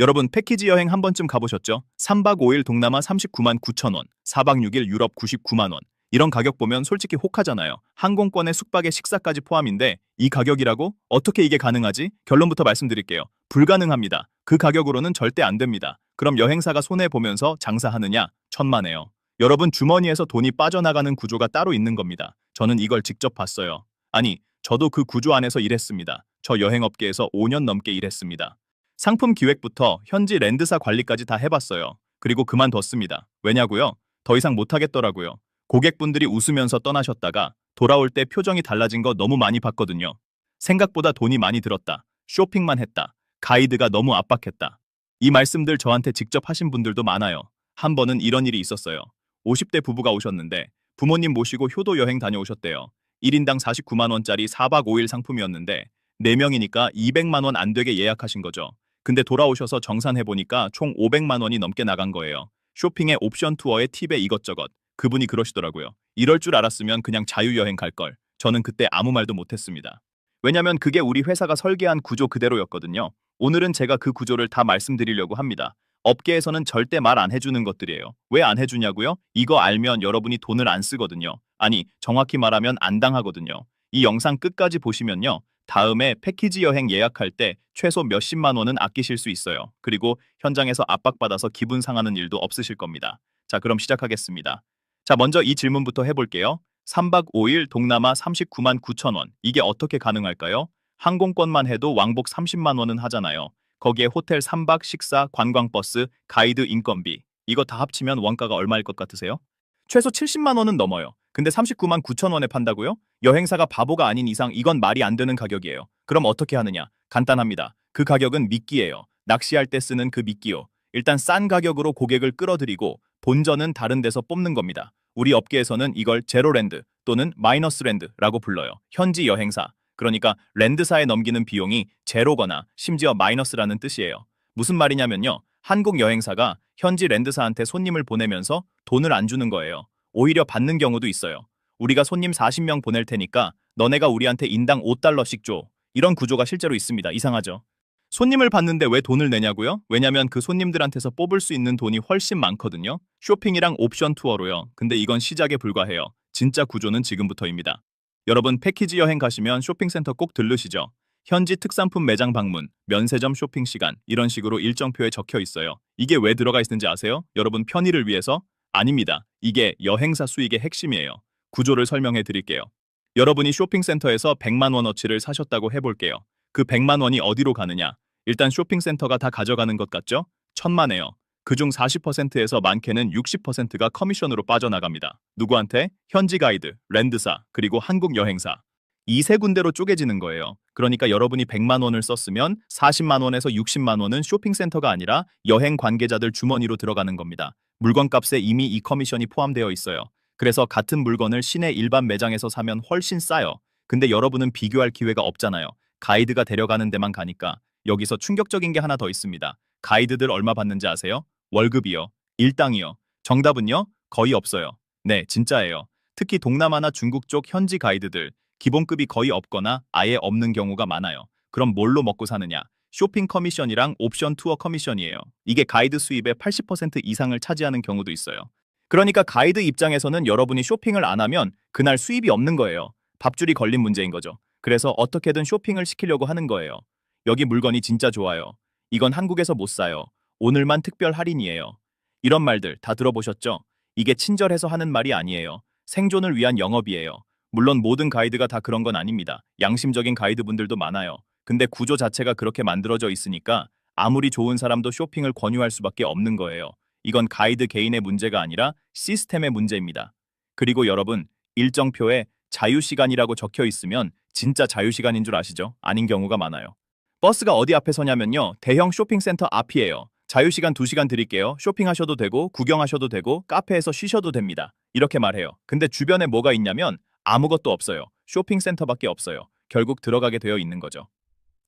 여러분 패키지 여행 한 번쯤 가보셨죠? 3박 5일 동남아 39만 9천 원, 4박 6일 유럽 99만 원. 이런 가격 보면 솔직히 혹하잖아요. 항공권에 숙박에 식사까지 포함인데 이 가격이라고? 어떻게 이게 가능하지? 결론부터 말씀드릴게요. 불가능합니다. 그 가격으로는 절대 안 됩니다. 그럼 여행사가 손해보면서 장사하느냐? 천만에요. 여러분 주머니에서 돈이 빠져나가는 구조가 따로 있는 겁니다. 저는 이걸 직접 봤어요. 아니, 저도 그 구조 안에서 일했습니다. 저 여행업계에서 5년 넘게 일했습니다. 상품 기획부터 현지 랜드사 관리까지 다 해봤어요. 그리고 그만뒀습니다. 왜냐고요? 더 이상 못하겠더라고요. 고객분들이 웃으면서 떠나셨다가 돌아올 때 표정이 달라진 거 너무 많이 봤거든요. 생각보다 돈이 많이 들었다. 쇼핑만 했다. 가이드가 너무 압박했다. 이 말씀들 저한테 직접 하신 분들도 많아요. 한 번은 이런 일이 있었어요. 50대 부부가 오셨는데 부모님 모시고 효도 여행 다녀오셨대요. 1인당 49만원짜리 4박 5일 상품이었는데 4명이니까 200만원 안 되게 예약하신 거죠. 근데 돌아오셔서 정산해보니까 총 500만 원이 넘게 나간 거예요. 쇼핑에 옵션 투어에 팁에 이것저것. 그분이 그러시더라고요. 이럴 줄 알았으면 그냥 자유여행 갈 걸. 저는 그때 아무 말도 못했습니다. 왜냐면 그게 우리 회사가 설계한 구조 그대로였거든요. 오늘은 제가 그 구조를 다 말씀드리려고 합니다. 업계에서는 절대 말 안 해주는 것들이에요. 왜 안 해주냐고요? 이거 알면 여러분이 돈을 안 쓰거든요. 아니, 정확히 말하면 안 당하거든요. 이 영상 끝까지 보시면요. 다음에 패키지 여행 예약할 때 최소 몇십만 원은 아끼실 수 있어요. 그리고 현장에서 압박받아서 기분 상하는 일도 없으실 겁니다. 자, 그럼 시작하겠습니다. 자, 먼저 이 질문부터 해볼게요. 3박 5일 동남아 39만 9천 원. 이게 어떻게 가능할까요? 항공권만 해도 왕복 30만 원은 하잖아요. 거기에 호텔 3박 식사, 관광버스, 가이드 인건비. 이거 다 합치면 원가가 얼마일 것 같으세요? 최소 70만 원은 넘어요. 근데 39만 9천 원에 판다고요? 여행사가 바보가 아닌 이상 이건 말이 안 되는 가격이에요. 그럼 어떻게 하느냐? 간단합니다. 그 가격은 미끼예요. 낚시할 때 쓰는 그 미끼요. 일단 싼 가격으로 고객을 끌어들이고 본전은 다른 데서 뽑는 겁니다. 우리 업계에서는 이걸 제로랜드 또는 마이너스랜드라고 불러요. 현지 여행사. 그러니까 랜드사에 넘기는 비용이 제로거나 심지어 마이너스라는 뜻이에요. 무슨 말이냐면요. 한국 여행사가 현지 랜드사한테 손님을 보내면서 돈을 안 주는 거예요. 오히려 받는 경우도 있어요. 우리가 손님 40명 보낼 테니까 너네가 우리한테 인당 5달러씩 줘. 이런 구조가 실제로 있습니다. 이상하죠? 손님을 받는데 왜 돈을 내냐고요? 왜냐면 그 손님들한테서 뽑을 수 있는 돈이 훨씬 많거든요. 쇼핑이랑 옵션 투어로요. 근데 이건 시작에 불과해요. 진짜 구조는 지금부터입니다. 여러분 패키지 여행 가시면 쇼핑센터 꼭 들르시죠. 현지 특산품 매장 방문, 면세점 쇼핑 시간 이런 식으로 일정표에 적혀 있어요. 이게 왜 들어가 있는지 아세요? 여러분 편의를 위해서? 아닙니다. 이게 여행사 수익의 핵심이에요. 구조를 설명해 드릴게요. 여러분이 쇼핑센터에서 100만 원어치를 사셨다고 해볼게요. 그 100만 원이 어디로 가느냐? 일단 쇼핑센터가 다 가져가는 것 같죠? 천만에요. 그중 40%에서 많게는 60%가 커미션으로 빠져나갑니다. 누구한테? 현지 가이드, 랜드사, 그리고 한국 여행사. 이 세 군데로 쪼개지는 거예요. 그러니까 여러분이 100만 원을 썼으면 40만 원에서 60만 원은 쇼핑센터가 아니라 여행 관계자들 주머니로 들어가는 겁니다. 물건값에 이미 이 커미션이 포함되어 있어요. 그래서 같은 물건을 시내 일반 매장에서 사면 훨씬 싸요. 근데 여러분은 비교할 기회가 없잖아요. 가이드가 데려가는 데만 가니까 여기서 충격적인 게 하나 더 있습니다. 가이드들 얼마 받는지 아세요? 월급이요. 일당이요. 정답은요? 거의 없어요. 네, 진짜예요. 특히 동남아나 중국 쪽 현지 가이드들 기본급이 거의 없거나 아예 없는 경우가 많아요. 그럼 뭘로 먹고 사느냐? 쇼핑 커미션이랑 옵션 투어 커미션이에요. 이게 가이드 수입의 80% 이상을 차지하는 경우도 있어요. 그러니까 가이드 입장에서는 여러분이 쇼핑을 안 하면 그날 수입이 없는 거예요. 밥줄이 걸린 문제인 거죠. 그래서 어떻게든 쇼핑을 시키려고 하는 거예요. 여기 물건이 진짜 좋아요. 이건 한국에서 못 사요. 오늘만 특별 할인이에요. 이런 말들 다 들어보셨죠? 이게 친절해서 하는 말이 아니에요. 생존을 위한 영업이에요. 물론 모든 가이드가 다 그런 건 아닙니다. 양심적인 가이드분들도 많아요. 근데 구조 자체가 그렇게 만들어져 있으니까 아무리 좋은 사람도 쇼핑을 권유할 수밖에 없는 거예요. 이건 가이드 개인의 문제가 아니라 시스템의 문제입니다. 그리고 여러분, 일정표에 자유시간이라고 적혀 있으면 진짜 자유시간인 줄 아시죠? 아닌 경우가 많아요. 버스가 어디 앞에 서냐면요. 대형 쇼핑센터 앞이에요. 자유시간 2시간 드릴게요. 쇼핑하셔도 되고 구경하셔도 되고 카페에서 쉬셔도 됩니다. 이렇게 말해요. 근데 주변에 뭐가 있냐면 아무것도 없어요. 쇼핑센터밖에 없어요. 결국 들어가게 되어 있는 거죠.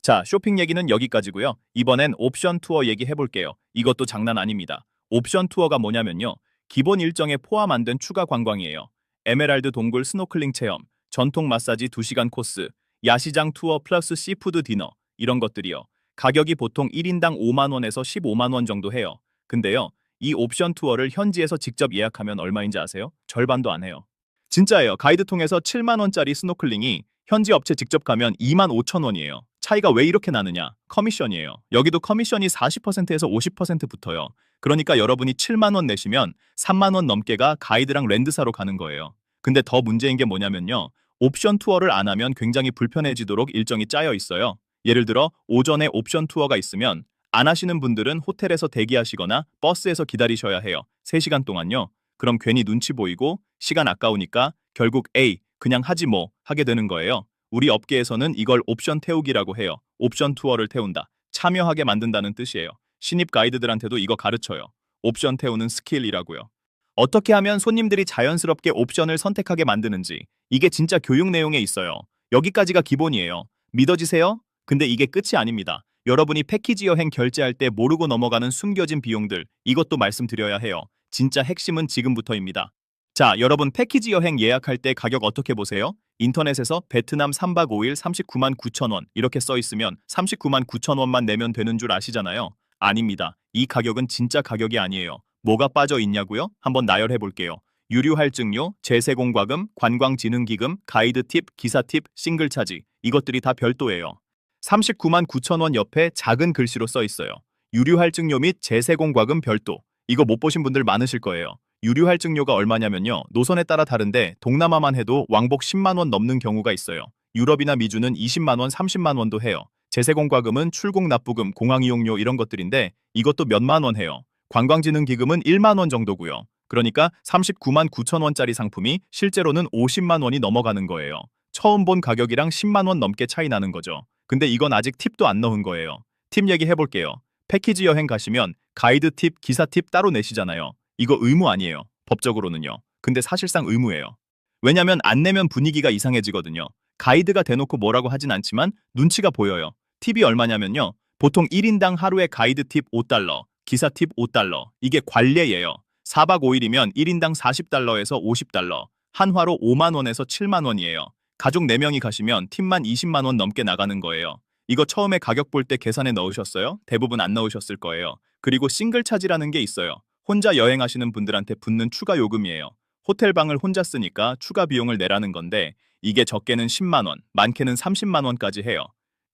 자, 쇼핑 얘기는 여기까지고요. 이번엔 옵션 투어 얘기해 볼게요. 이것도 장난 아닙니다. 옵션 투어가 뭐냐면요. 기본 일정에 포함 안 된 추가 관광이에요. 에메랄드 동굴 스노클링 체험, 전통 마사지 2시간 코스, 야시장 투어 플러스 시푸드 디너 이런 것들이요. 가격이 보통 1인당 5만 원에서 15만 원 정도 해요. 근데요, 이 옵션 투어를 현지에서 직접 예약하면 얼마인지 아세요? 절반도 안 해요. 진짜예요. 가이드 통해서 7만 원짜리 스노클링이 현지 업체 직접 가면 2만 5천 원이에요. 차이가 왜 이렇게 나느냐? 커미션이에요. 여기도 커미션이 40%에서 50% 붙어요. 그러니까 여러분이 7만 원 내시면 3만 원 넘게가 가이드랑 랜드사로 가는 거예요. 근데 더 문제인 게 뭐냐면요. 옵션 투어를 안 하면 굉장히 불편해지도록 일정이 짜여 있어요. 예를 들어 오전에 옵션 투어가 있으면 안 하시는 분들은 호텔에서 대기하시거나 버스에서 기다리셔야 해요. 3시간 동안요. 그럼 괜히 눈치 보이고 시간 아까우니까 결국 A 그냥 하지 뭐 하게 되는 거예요. 우리 업계에서는 이걸 옵션 태우기라고 해요. 옵션 투어를 태운다. 참여하게 만든다는 뜻이에요. 신입 가이드들한테도 이거 가르쳐요. 옵션 태우는 스킬이라고요. 어떻게 하면 손님들이 자연스럽게 옵션을 선택하게 만드는지 이게 진짜 교육 내용에 있어요. 여기까지가 기본이에요. 믿어지세요? 근데 이게 끝이 아닙니다. 여러분이 패키지 여행 결제할 때 모르고 넘어가는 숨겨진 비용들 이것도 말씀드려야 해요. 진짜 핵심은 지금부터입니다. 자, 여러분 패키지 여행 예약할 때 가격 어떻게 보세요? 인터넷에서 베트남 3박 5일 39만 9천 원 이렇게 써 있으면 39만 9천 원만 내면 되는 줄 아시잖아요. 아닙니다. 이 가격은 진짜 가격이 아니에요. 뭐가 빠져 있냐고요? 한번 나열해 볼게요. 유류 할증료, 재세공과금, 관광진흥기금, 가이드 팁, 기사 팁, 싱글 차지 이것들이 다 별도예요. 39만 9천 원 옆에 작은 글씨로 써 있어요. 유류 할증료 및 재세공과금 별도. 이거 못 보신 분들 많으실 거예요. 유류 할증료가 얼마냐면요. 노선에 따라 다른데 동남아만 해도 왕복 10만 원 넘는 경우가 있어요. 유럽이나 미주는 20만 원, 30만 원도 해요. 재세공과금은 출국 납부금, 공항 이용료 이런 것들인데 이것도 몇만 원 해요. 관광진흥기금은 1만 원 정도고요. 그러니까 39만 9천 원짜리 상품이 실제로는 50만 원이 넘어가는 거예요. 처음 본 가격이랑 10만 원 넘게 차이 나는 거죠. 근데 이건 아직 팁도 안 넣은 거예요. 팁 얘기 해볼게요. 패키지 여행 가시면 가이드 팁, 기사 팁 따로 내시잖아요. 이거 의무 아니에요. 법적으로는요. 근데 사실상 의무예요. 왜냐면 안 내면 분위기가 이상해지거든요. 가이드가 대놓고 뭐라고 하진 않지만 눈치가 보여요. 팁이 얼마냐면요. 보통 1인당 하루에 가이드 팁 5달러, 기사 팁 5달러. 이게 관례예요. 4박 5일이면 1인당 40달러에서 50달러. 한화로 5만 원에서 7만 원이에요. 가족 4명이 가시면 팁만 20만 원 넘게 나가는 거예요. 이거 처음에 가격 볼 때 계산에 넣으셨어요? 대부분 안 넣으셨을 거예요. 그리고 싱글 차지라는 게 있어요. 혼자 여행하시는 분들한테 붙는 추가 요금이에요. 호텔 방을 혼자 쓰니까 추가 비용을 내라는 건데 이게 적게는 10만 원, 많게는 30만 원까지 해요.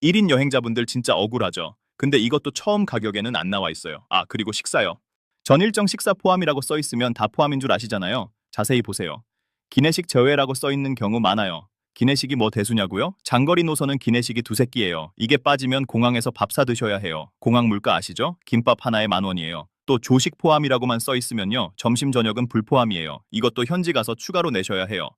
1인 여행자분들 진짜 억울하죠. 근데 이것도 처음 가격에는 안 나와 있어요. 아, 그리고 식사요. 전일정 식사 포함이라고 써 있으면 다 포함인 줄 아시잖아요. 자세히 보세요. 기내식 제외라고 써 있는 경우 많아요. 기내식이 뭐 대수냐고요? 장거리 노선은 기내식이 두세 끼예요. 이게 빠지면 공항에서 밥 사 드셔야 해요. 공항 물가 아시죠? 김밥 하나에 만 원이에요. 또 조식 포함이라고만 써 있으면요. 점심 저녁은 불포함이에요. 이것도 현지 가서 추가로 내셔야 해요.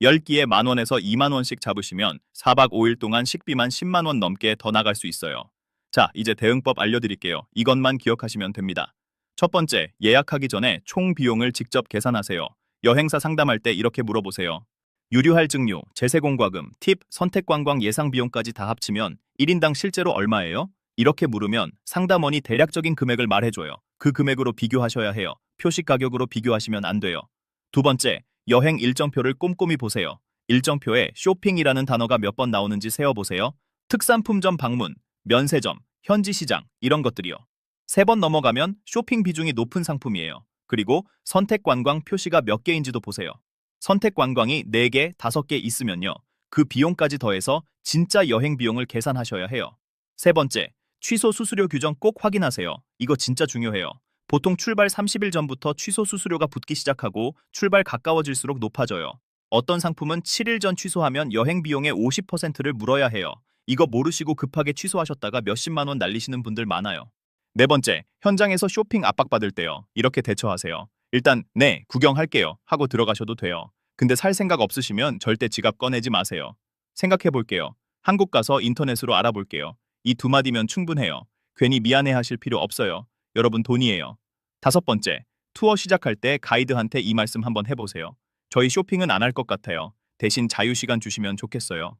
10끼에 만 원에서 2만 원씩 잡으시면 4박 5일 동안 식비만 10만 원 넘게 더 나갈 수 있어요. 자, 이제 대응법 알려드릴게요. 이것만 기억하시면 됩니다. 첫 번째, 예약하기 전에 총 비용을 직접 계산하세요. 여행사 상담할 때 이렇게 물어보세요. 유류 할 증료, 재세공과금, 팁, 선택관광 예상 비용까지 다 합치면 1인당 실제로 얼마예요? 이렇게 물으면 상담원이 대략적인 금액을 말해줘요. 그 금액으로 비교하셔야 해요. 표시 가격으로 비교하시면 안 돼요. 두 번째, 여행 일정표를 꼼꼼히 보세요. 일정표에 쇼핑이라는 단어가 몇 번 나오는지 세어보세요. 특산품점 방문, 면세점, 현지 시장 이런 것들이요. 세 번 넘어가면 쇼핑 비중이 높은 상품이에요. 그리고 선택 관광 표시가 몇 개인지도 보세요. 선택 관광이 4개, 5개 있으면요. 그 비용까지 더해서 진짜 여행 비용을 계산하셔야 해요. 세 번째, 취소 수수료 규정 꼭 확인하세요. 이거 진짜 중요해요. 보통 출발 30일 전부터 취소 수수료가 붙기 시작하고 출발 가까워질수록 높아져요. 어떤 상품은 7일 전 취소하면 여행 비용의 50%를 물어야 해요. 이거 모르시고 급하게 취소하셨다가 몇십만 원 날리시는 분들 많아요. 네 번째, 현장에서 쇼핑 압박받을 때요. 이렇게 대처하세요. 일단 네, 구경할게요 하고 들어가셔도 돼요. 근데 살 생각 없으시면 절대 지갑 꺼내지 마세요. 생각해 볼게요. 한국 가서 인터넷으로 알아볼게요. 이 두 마디면 충분해요. 괜히 미안해 하실 필요 없어요. 여러분 돈이에요. 다섯 번째, 투어 시작할 때 가이드한테 이 말씀 한번 해보세요. 저희 쇼핑은 안 할 것 같아요. 대신 자유시간 주시면 좋겠어요.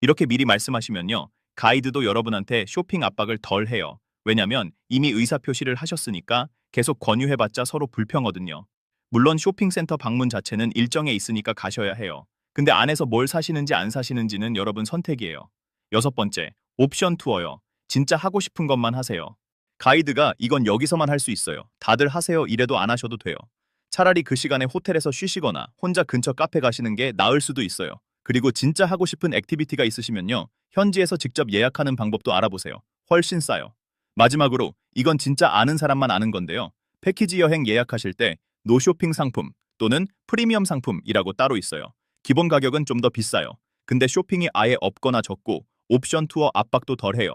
이렇게 미리 말씀하시면요. 가이드도 여러분한테 쇼핑 압박을 덜 해요. 왜냐면 이미 의사표시를 하셨으니까 계속 권유해봤자 서로 불평하거든요. 물론 쇼핑센터 방문 자체는 일정에 있으니까 가셔야 해요. 근데 안에서 뭘 사시는지 안 사시는지는 여러분 선택이에요. 여섯 번째, 옵션 투어요. 진짜 하고 싶은 것만 하세요. 가이드가 이건 여기서만 할 수 있어요. 다들 하세요. 이래도 안 하셔도 돼요. 차라리 그 시간에 호텔에서 쉬시거나 혼자 근처 카페 가시는 게 나을 수도 있어요. 그리고 진짜 하고 싶은 액티비티가 있으시면요. 현지에서 직접 예약하는 방법도 알아보세요. 훨씬 싸요. 마지막으로 이건 진짜 아는 사람만 아는 건데요. 패키지 여행 예약하실 때 노쇼핑 상품 또는 프리미엄 상품이라고 따로 있어요. 기본 가격은 좀 더 비싸요. 근데 쇼핑이 아예 없거나 적고 옵션 투어 압박도 덜해요.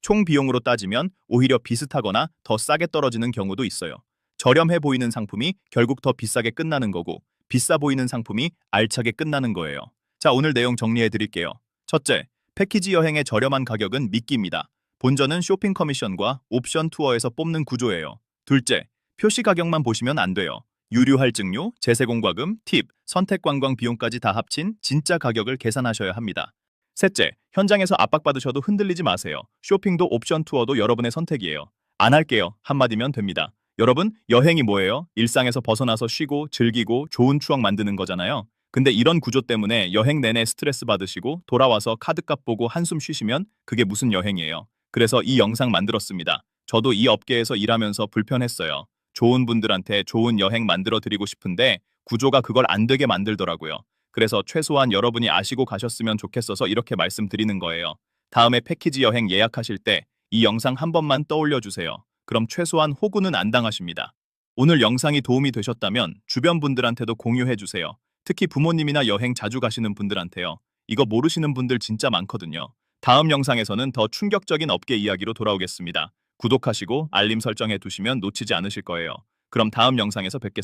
총 비용으로 따지면 오히려 비슷하거나 더 싸게 떨어지는 경우도 있어요. 저렴해 보이는 상품이 결국 더 비싸게 끝나는 거고 비싸 보이는 상품이 알차게 끝나는 거예요. 자, 오늘 내용 정리해 드릴게요. 첫째, 패키지 여행의 저렴한 가격은 미끼입니다. 본전은 쇼핑 커미션과 옵션 투어에서 뽑는 구조예요. 둘째, 표시 가격만 보시면 안 돼요. 유류 할증료, 제세 공과금, 팁, 선택 관광 비용까지 다 합친 진짜 가격을 계산하셔야 합니다. 셋째, 현장에서 압박받으셔도 흔들리지 마세요. 쇼핑도 옵션 투어도 여러분의 선택이에요. 안 할게요. 한마디면 됩니다. 여러분, 여행이 뭐예요? 일상에서 벗어나서 쉬고 즐기고 좋은 추억 만드는 거잖아요. 근데 이런 구조 때문에 여행 내내 스트레스 받으시고 돌아와서 카드값 보고 한숨 쉬시면 그게 무슨 여행이에요. 그래서 이 영상 만들었습니다. 저도 이 업계에서 일하면서 불편했어요. 좋은 분들한테 좋은 여행 만들어 드리고 싶은데 구조가 그걸 안 되게 만들더라고요. 그래서 최소한 여러분이 아시고 가셨으면 좋겠어서 이렇게 말씀드리는 거예요. 다음에 패키지 여행 예약하실 때 이 영상 한 번만 떠올려 주세요. 그럼 최소한 호구는 안 당하십니다. 오늘 영상이 도움이 되셨다면 주변 분들한테도 공유해 주세요. 특히 부모님이나 여행 자주 가시는 분들한테요. 이거 모르시는 분들 진짜 많거든요. 다음 영상에서는 더 충격적인 업계 이야기로 돌아오겠습니다. 구독하시고 알림 설정해 두시면 놓치지 않으실 거예요. 그럼 다음 영상에서 뵙겠습니다.